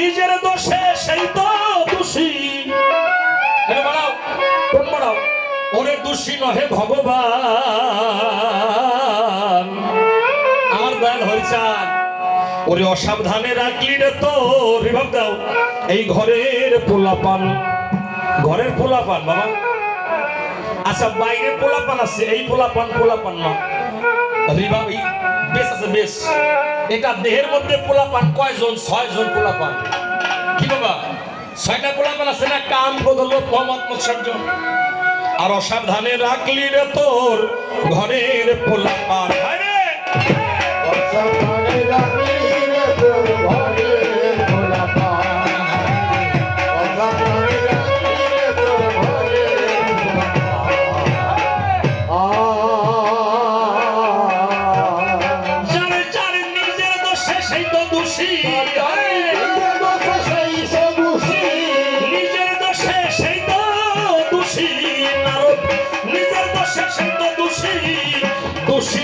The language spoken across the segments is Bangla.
নিজের দোষে সেই তো দোষী। বাড়াও, কোন বাড়াও? ওরে দোষী নহে ভগবান। আমার দয়াল হরিচান ওরে অসাবধানে রাখলি রে তো রিভাব দাও। এই ঘরের পোলাপান ঘরের পোলাপান বাবা। আচ্ছা বাইরে পোলাপান আছে, এই পোলাপান পোলাপান না। রিভাব বেশ আছে, বেশ। এটা দেহের মধ্যে পোলাপান, কয়জন? ছয় জন পোলাপান। কি বাবা? ছয়টা পোলাপান আছে না? কাম বদল মোহাম্মদ মুসর্জ আর অসাবধানে রাখলি রে তোর ঘরের পোলাপান।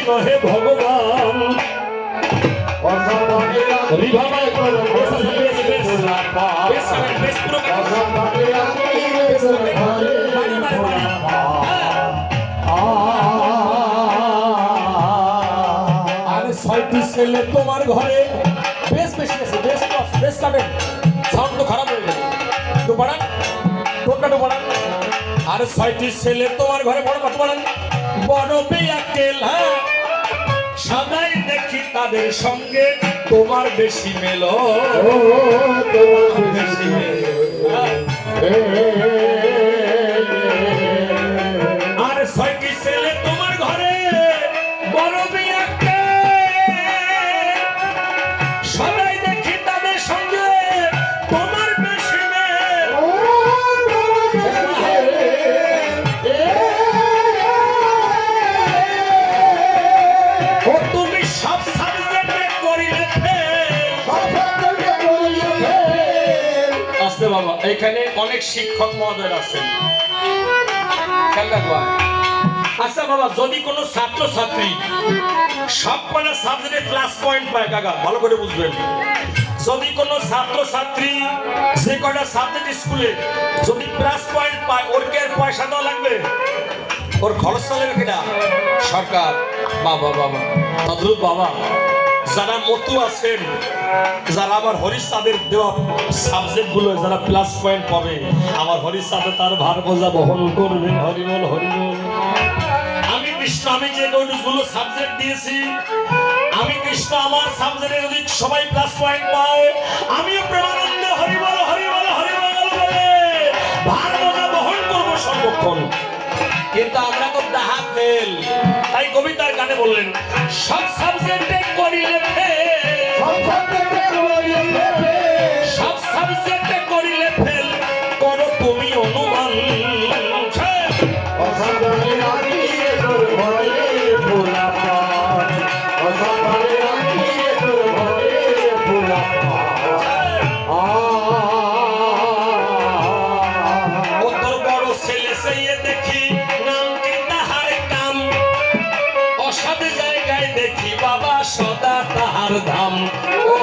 ঘরে ভোলা পান। আরে ছয়টি ছেলে তোমার ঘরে। বেশ, বেশি আছে বেশ বেশ কাটেন সাউন্ড তো খারাপ হয়ে গেল। তো বাড়ান টোনটা তো বাড়ান আরে ছয়টি ছেলে তোমার ঘরে। বড় বাড়ান বড় বেয়াকেল হ্যাঁ। সদাই দেখি তাদের সঙ্গে তোমার বেশি মেলো। তোমার বেশি মেলো। এখানে অনেক শিক্ষক মহোদয় আছেন। আচ্ছা বাবা, যদি কোনো ছাত্র ছাত্রী সব কটা সাবজেক্টে ক্লাস পয়েন্ট পায়, কাকা? ভালো করে বুঝবেন। যদি কোনো ছাত্র ছাত্রী যে কটা সাবজেক্ট স্কুলে যদি প্লাস পয়েন্ট পায়, ওর কি পয়সা দেওয়া লাগবে? ওর খরচ চালাবে কিনা সরকার, বাবা বাবা। তদ্রুপ বাবা যারা মতু আছেন, যারা আমার হরিশ তাদের দেওয়া সাবজেক্টগুলো যারা প্লাস পয়েন্ট পাবে, আমার সাথে তার ভার বোঝা বহন করবে। হরিবল হরিবল। আমি কৃষ্ণ, আমি যে গুলো সাবজেক্ট দিয়েছি, আমি কৃষ্ণ, আমার সাবজেক্টে যদি সবাই প্লাস পয়েন্ট পায়, আমিও প্রেমানন্দ, হরিবল হরিবল হরিবল বলে ভার বোঝা বহন করব সর্বক্ষণ। কিন্তু আমরা তো দাহা ফেল। কবিতার গানে বললেন সব সাবজেক্টে করিলে সব দেখি বাবা সদা তাহার ধাম। ও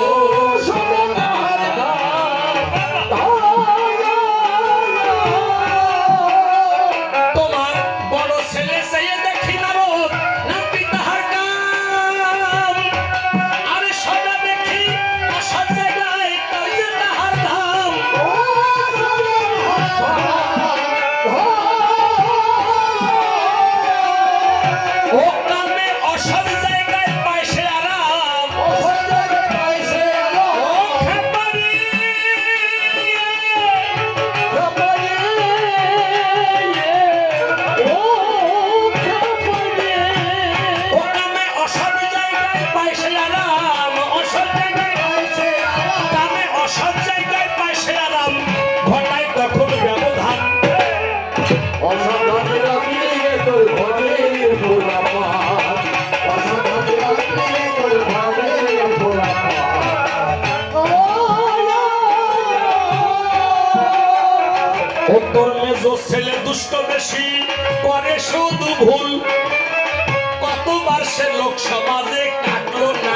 উত্তর মেজো ছেলে দুষ্ট বেশি করে শুধু ভুল। কতবার সে লোক সমাজে কাটলো না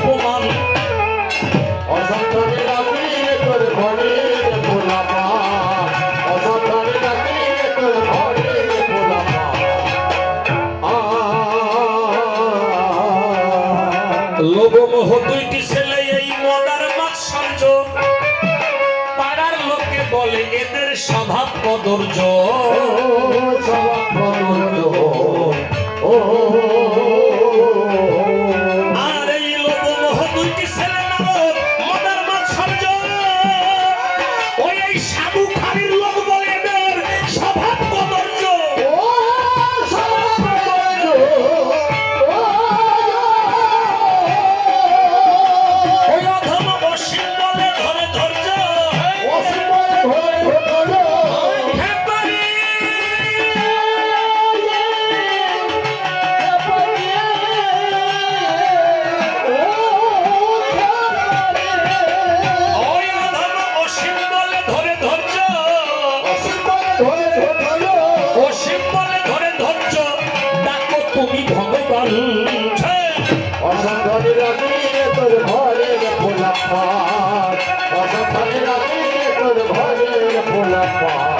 অপমান। অসন্তানে ডাকিলে তোর ঘরে ভোলা মা অসন্তানে ডাকিলে তোর ঘরে ভোলা মা লোভমোহ দুইটি ছেলে এই লোকে বলে এদের স্বভাব কদর্য। স্বভাব কদর্য। ও ঘরের ফোলা ফোলা